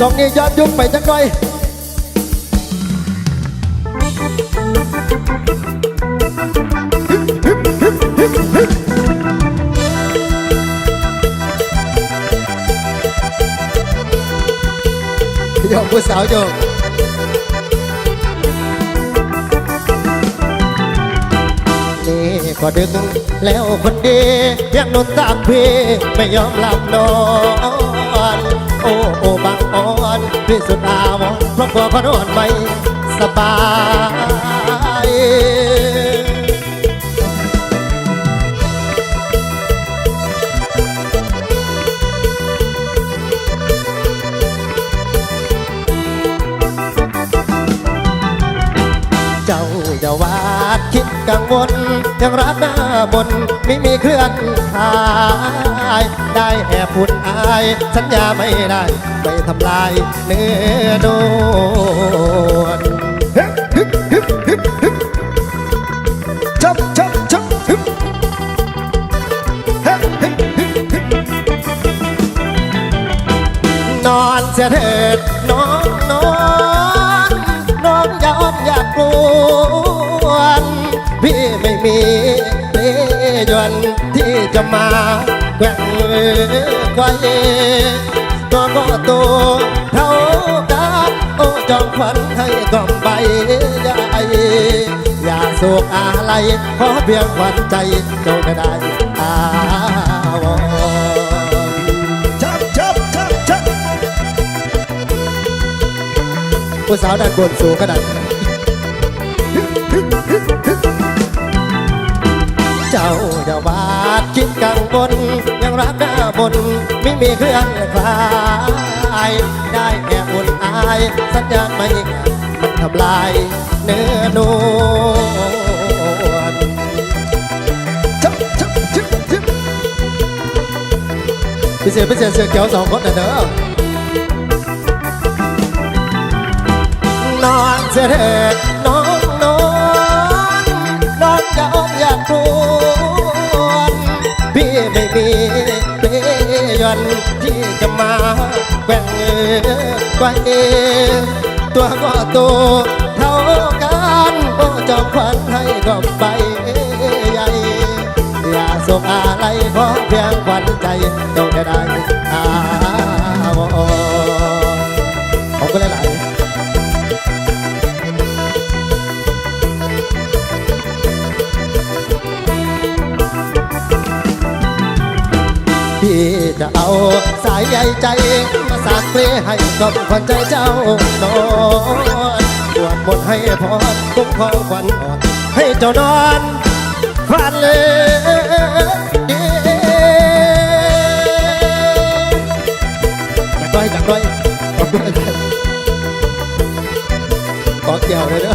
สองนี้ย้อนยุคไปจังหน่อยยกผู้สาวโยกนี่ก็ดึกแล้วคนดีเพียงนนตากพี่ไม่ยอมหลับนอน โอโอบางอ่อนพี่สุดอาวรเพราะกลัวเขานอนไม่สบาย กังวลยังรักหน้าบนไม่มีเคลื่อนขายได้แอบพูดอายสัญญาไม่ได้ไม่ทำลายเนื้อนวลชับชับชับนอนเสียเถิดน้องนอนน้องยอมอยากกลว ที่จะมาแกว่งไกวตัวก็ตัวเท่ากันโอ้จอมขวัญให้กล่อมใบใหญ่อย่าโศกอะไรขอเพียงขวัญใจเจ้าจะได้อาวรณ์ชับชับชับชับผู้สาวด้านบนสูงขนาดเจ้าอย่าบา ดคิดกังวลยังรักหน้าบนไม่มีเครื่องคลายได้แค่อุ่นอายสัญญาณไม่งานมันทำลายเนื้อนวลชับชับชับชับพิเศษพิเศษเสือเขียวสองคนนะเด้อนอนเสด็จน้องนอน ยอนที่จะมาแกว่งไกวตัวก็ตัวเท่ากันโอ้จอมขวัญให้ก็ไปใหญ่อย่าส่งอะไรเพราะเพียงขวัญใจต้องได้อา จะเอาสายใหญ่ใจ มาสากเปลให้กับขวัญใจเจ้านอนปวดหมดให้พอคุ้มคองขวัญอ่อนให้เจ้านอนฝันเลยดีจากด้ยจักด้ยขอบคุณขอเกี่ยวเลยเด้อ